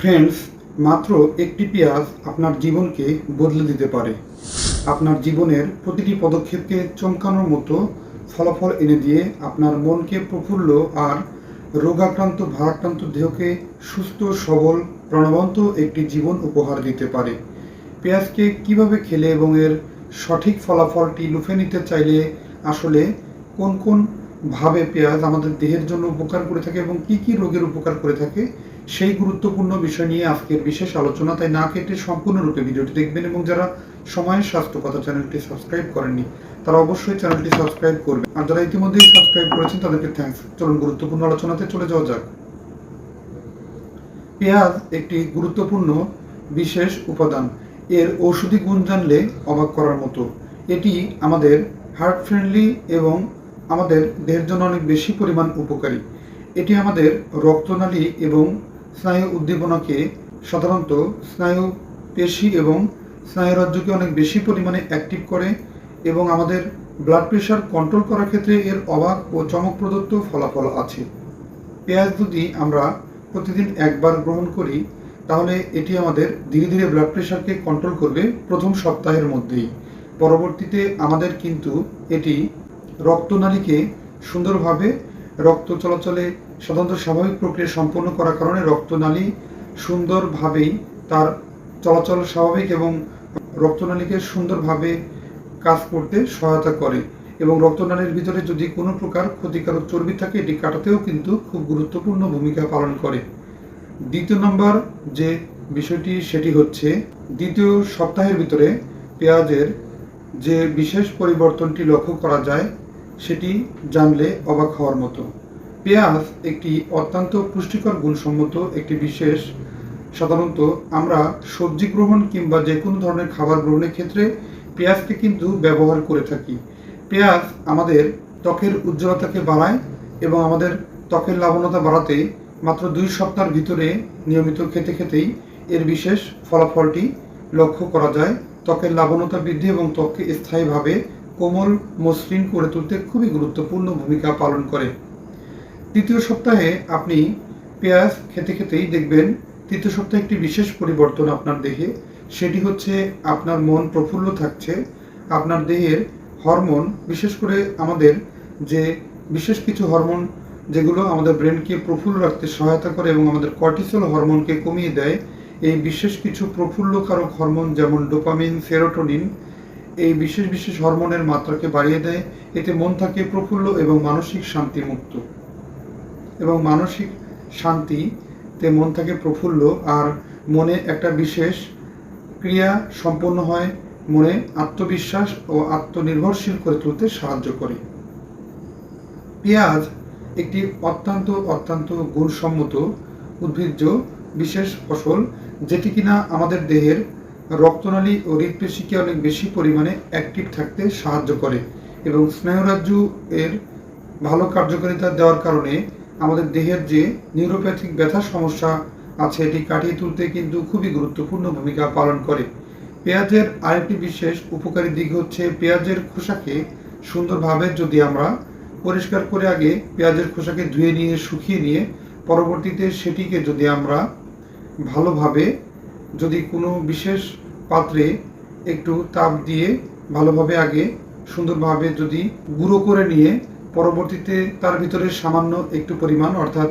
Friends মাত্র একটি পেঁয়াজ আপনার জীবনকে বদলে দিতে পারে। আপনার জীবনের প্রতিটি পদক্ষেপকে চমকানোর মতো ফলাফল এনে দিয়ে আপনার মনকে প্রফুল্ল আর রোগাক্রান্ত, ভারাক্রান্ত দেহকে সুস্থ, সবল, প্রাণবন্ত একটি জীবন উপহার দিতে পারে। পেঁয়াজকে কীভাবে খেলে এবং এর সঠিক ফলাফলটি লুফে নিতে চাইলে আসলে কোন কোন ভাবে পেঁয়াজ আমাদের দেহের জন্য উপকার করে থাকে এবং কি কি রোগের উপকার করে থাকে সেই গুরুত্বপূর্ণ বিষয় নিয়ে আজকের বিশেষ আলোচনা, তাই না কেটে সম্পূর্ণরূপে ভিডিওটি দেখবেন এবং যারা সময়ের স্বাস্থ্য কথা চ্যানেলটি সাবস্ক্রাইব করেননি, তারা অবশ্যই চ্যানেলটি সাবস্ক্রাইব করবে আর যারা ইতিমধ্যেই সাবস্ক্রাইব করেছেন, তাদেরকে থ্যাঙ্কস চলুন গুরুত্বপূর্ণ আলোচনাতে চলে যাওয়া যাক। পেঁয়াজ একটি গুরুত্বপূর্ণ, বিশেষ উপাদান। এর ঔষধি গুণ জানলে অবাক করার মতো। এটি আমাদের হার্ট ফ্রেন্ডলি এবং আমাদের দেহের জন্য অনেক বেশি পরিমাণ উপকারী। এটি আমাদের রক্তনালী এবং স্নায়ু উদ্দীপনাকে সাধারণত স্নায়ু পেশি এবং স্নায়ুরাজ্যকে অনেক বেশি পরিমাণে অ্যাক্টিভ করে এবং আমাদের ব্লাড প্রেশার কন্ট্রোল করার ক্ষেত্রে এর অবাক ও চমক প্রদত্ত ফলাফল আছে। পেঁয়াজ যদি আমরা প্রতিদিন একবার গ্রহণ করি, তাহলে এটি আমাদের ধীরে ধীরে ব্লাড প্রেশারকে কন্ট্রোল করবে প্রথম সপ্তাহের মধ্যেই। পরবর্তীতে আমাদের কিন্তু এটি রক্তনালীকে সুন্দরভাবে রক্ত চলাচলে সাধারণত স্বাভাবিক প্রক্রিয়া সম্পন্ন করার কারণে রক্তনালী সুন্দরভাবেই তার চলাচল স্বাভাবিক এবং রক্তনালীকে সুন্দরভাবে কাজ করতে সহায়তা করে এবং রক্তনালীর ভিতরে যদি কোনো প্রকার ক্ষতিকারক চর্বি থাকে, এটি কাটাতেও কিন্তু খুব গুরুত্বপূর্ণ ভূমিকা পালন করে। দ্বিতীয় নম্বর যে বিষয়টি, সেটি হচ্ছে দ্বিতীয় সপ্তাহের ভিতরে পেঁয়াজের যে বিশেষ পরিবর্তনটি লক্ষ্য করা যায়, সেটি জানলে অবাক হওয়ার মতো। পেঁয়াজ একটি অত্যন্ত পুষ্টিকর গুণসম্মত একটি বিশেষ। সাধারণত আমরা সবজি গ্রহণ কিংবা যে কোনো ধরনের খাবার গ্রহণের ক্ষেত্রে পেঁয়াজকে কিন্তু ব্যবহার করে থাকি। পেঁয়াজ আমাদের ত্বকের উজ্জ্বলতাকে বাড়ায় এবং আমাদের ত্বকের লাবণতা বাড়াতে মাত্র দুই সপ্তাহের ভিতরে নিয়মিত খেতে খেতেই এর বিশেষ ফলাফলটি লক্ষ্য করা যায়। ত্বকের লাবণতা বৃদ্ধি এবং ত্বককে স্থায়ীভাবে কোমল মসৃণ করে তুলতে খুবই গুরুত্বপূর্ণ ভূমিকা পালন করে। তৃতীয় সপ্তাহে আপনি পেঁয়াজ খেতে খেতেই দেখবেন তৃতীয় সপ্তাহে একটি বিশেষ পরিবর্তন আপনার দেহে। সেটি হচ্ছে আপনার মন প্রফুল্ল থাকছে। আপনার দেহের হরমোন, বিশেষ করে আমাদের যে বিশেষ কিছু হরমোন যেগুলো আমাদের ব্রেনকে প্রফুল্ল রাখতে সহায়তা করে এবং আমাদের কর্টিসল হরমোনকে কমিয়ে দেয়, এই বিশেষ কিছু প্রফুল্লকারক হরমোন যেমন ডোপামিন, সেরোটোনিন, এই বিশেষ বিশেষ হরমোনের মাত্রাকে বাড়িয়ে দেয়। এতে মন থাকে প্রফুল্ল এবং মানসিক শান্তি মুক্ত এবং মানসিক শান্তিতে মন থাকে প্রফুল্ল আর মনে একটা বিশেষ ক্রিয়া সম্পন্ন হয়, মনে আত্মবিশ্বাস ও আত্মনির্ভরশীল করে তুলতে সাহায্য করে। পেঁয়াজ একটি অত্যন্ত অত্যন্ত গুণসম্মত উদ্ভিজ্জ বিশেষ ফসল যেটি কিনা আমাদের দেহের রক্তনালী ও হৃদপেশিকে অনেক বেশি পরিমাণে অ্যাক্টিভ থাকতে সাহায্য করে এবং স্নায়ুরাজ্য এর ভালো কার্যকারিতা দেওয়ার কারণে আমাদের দেহের যে নিউরোপ্যাথিক ব্যথা সমস্যা আছে, এটি কাটিয়ে তুলতে কিন্তু খুবই গুরুত্বপূর্ণ ভূমিকা পালন করে। পেঁয়াজের আরেকটি বিশেষ উপকারী দিক হচ্ছে পেঁয়াজের খোসাকে সুন্দরভাবে যদি আমরা পরিষ্কার করে আগে পেঁয়াজের খোসাকে ধুয়ে নিয়ে, শুকিয়ে নিয়ে পরবর্তীতে সেটিকে যদি আমরা ভালোভাবে যদি কোনো বিশেষ পাত্রে একটু তাপ দিয়ে ভালোভাবে আগে সুন্দরভাবে যদি গুঁড়ো করে নিয়ে পরবর্তীতে তার ভিতরে সামান্য একটু পরিমাণ, অর্থাৎ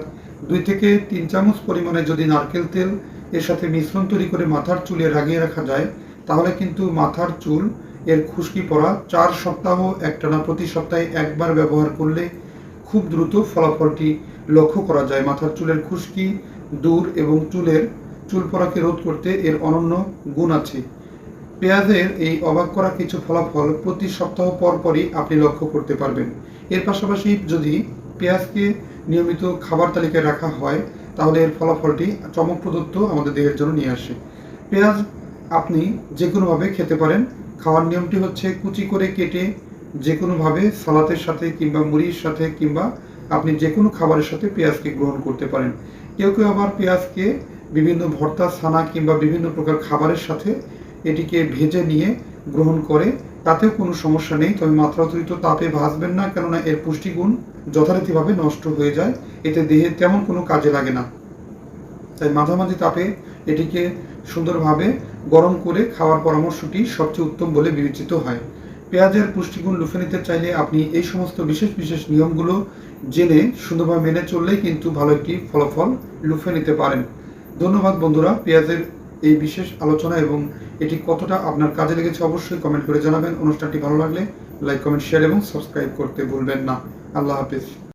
দুই থেকে তিন চামচ পরিমাণে যদি নারকেল তেল এর সাথে মিশ্রণ তৈরি করে মাথার চুলে রাগিয়ে রাখা যায়, তাহলে কিন্তু মাথার চুল এর খুশকি পড়া চার সপ্তাহ, একটানা প্রতি সপ্তাহে একবার ব্যবহার করলে খুব দ্রুত ফলাফলটি লক্ষ্য করা যায়। মাথার চুলের খুশকি দূর এবং চুলের চুল পড়াকে রোধ করতে এর অনন্য গুণ আছে। পেঁয়াজের এই অবাক করা কিছু ফলাফল প্রতি সপ্তাহ পর পরই আপনি লক্ষ্য করতে পারবেন। এর পাশাপাশি যদি পেঁয়াজকে নিয়মিত খাবার তালিকায় রাখা হয়, তাহলে এর ফলাফলটি চমক প্রদত্ত আমাদের দেহের জন্য নিয়ে আসে। পেঁয়াজ আপনি যে কোনোভাবে খেতে পারেন। খাওয়ার নিয়মটি হচ্ছে কুচি করে কেটে যে কোনোভাবে সালাতের সাথে কিংবা মুড়ির সাথে কিংবা আপনি যে কোনো খাবারের সাথে পেঁয়াজকে গ্রহণ করতে পারেন। কেউ কেউ আবার পেঁয়াজকে বিভিন্ন ভর্তা, ছানা কিংবা বিভিন্ন প্রকার খাবারের সাথে এটিকে ভেজে নিয়ে গ্রহণ করে তাতেও কোনো সমস্যা নেই। তবে মাত্রাতিরিক্ত তাপে ভাজবেন না, কেননা এর পুষ্টিগুণ যথারীতিভাবে নষ্ট হয়ে যায়। এতে দেহে তেমন কোনো কাজে লাগে না। তাই মাঝামাঝি তাপে এটিকে সুন্দরভাবে গরম করে খাওয়ার পরামর্শটি সবচেয়ে উত্তম বলে বিবেচিত হয়। পেঁয়াজের পুষ্টিগুণ লুফে নিতে চাইলে আপনি এই সমস্ত বিশেষ বিশেষ নিয়মগুলো জেনে সুন্দরভাবে মেনে চললেই কিন্তু ভালো একটি ফলাফল লুফে নিতে পারেন। ধন্যবাদ বন্ধুরা, পেঁয়াজের এই বিশেষ আলোচনা এবং এটি কতটা আপনার কাজে লেগেছে অবশ্যই কমেন্ট করে জানাবেন। অনুষ্ঠানটি ভালো লাগলে লাইক কমেন্ট শেয়ার এবং সাবস্ক্রাইব করতে ভুলবেন না। আল্লাহ হাফিজ।